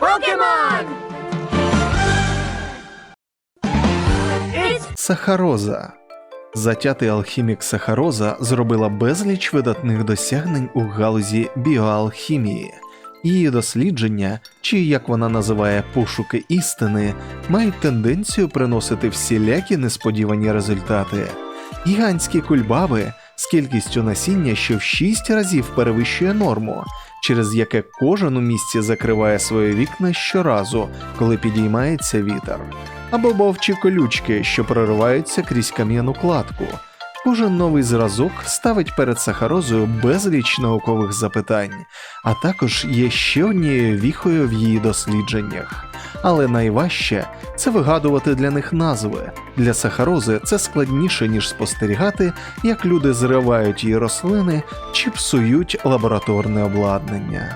Pokemon! Сахароза. Затятий алхімік Сахароза зробила безліч видатних досягнень у галузі біоалхімії. Її дослідження, чи як вона називає пошуки істини, мають тенденцію приносити всілякі несподівані результати. Гігантські кульбаби з кількістю насіння, що в 6 разів перевищує норму, через яке кожен у місці закриває своє вікна щоразу, коли підіймається вітер або бовчі колючки, що прориваються крізь кам'яну кладку. Кожен новий зразок ставить перед сахарозою безліч наукових запитань, а також є ще однією віхою в її дослідженнях. Але найважче це вигадувати для них назви. Для сахарози це складніше, ніж спостерігати, як люди зривають її рослини чи псують лабораторне обладнання.